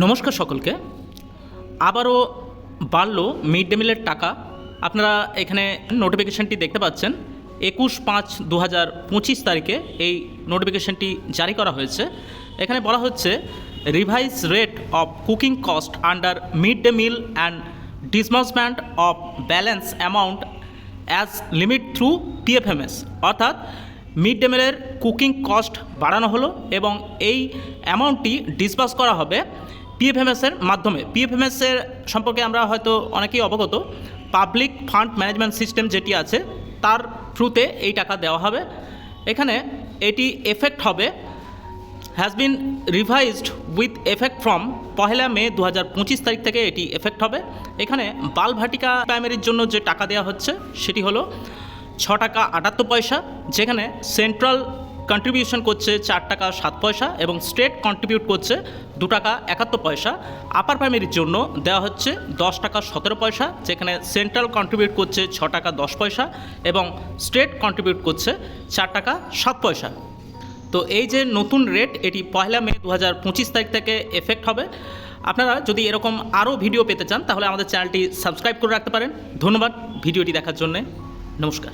নমস্কার সকলকে। আবারও বাড়লো মিড ডে মিলের টাকা। আপনারা এখানে নোটিফিকেশনটি দেখতে পাচ্ছেন। একুশ পাঁচ দু হাজার পঁচিশ তারিখে এই নোটিফিকেশনটি জারি করা হয়েছে। এখানে বলা হচ্ছে revise rate of cooking cost under mid day meal and disbursement of balance amount as limit through PFMS অর্থাৎ মিড ডে মিলের কুকিং কস্ট বাড়ানো হলো এবং এই অ্যামাউন্টটি ডিসবার্স করা হবে। পিএফএমএসের মাধ্যমে পিএফএমএসের সম্পর্কে আমরা হয়তো অনেকেই অবগত পাবলিক ফান্ড ম্যানেজমেন্ট সিস্টেম যেটি আছে, তার থ্রুতে এই টাকা দেওয়া হবে। এখানে এটি এফেক্ট হবে has been revised with effect from পহেলা মে দু পঁচিশ তারিখ থেকে এটি এফেক্ট হবে। এখানে বালভাটিকা প্রাইমারির জন্য যে টাকা দেওয়া হচ্ছে, সেটি হলো ছ টাকা আটাত্তর পয়সা, যেখানে সেন্ট্রাল কন্ট্রিবিউশন করছে চার টাকা সাত পয়সা এবং স্টেট কন্ট্রিবিউট করছে দু টাকা একাত্তর পয়সা। আপার প্রাইমারির জন্য দেওয়া হচ্ছে দশ টাকা সতেরো পয়সা, যেখানে সেন্ট্রাল কন্ট্রিবিউট করছে ছ টাকা দশ পয়সা এবং স্টেট কন্ট্রিবিউট করছে চার টাকা সাত পয়সা। তো এই যে নতুন রেট এটি পয়লা মে দু হাজার পঁচিশ তারিখ থেকে এফেক্ট হবে। আপনারা যদি এরকম আরও ভিডিও পেতে চান, তাহলে আমাদের চ্যানেলটি সাবস্ক্রাইব করে রাখতে পারেন। ধন্যবাদ ভিডিওটি দেখার জন্যে। নমস্কার।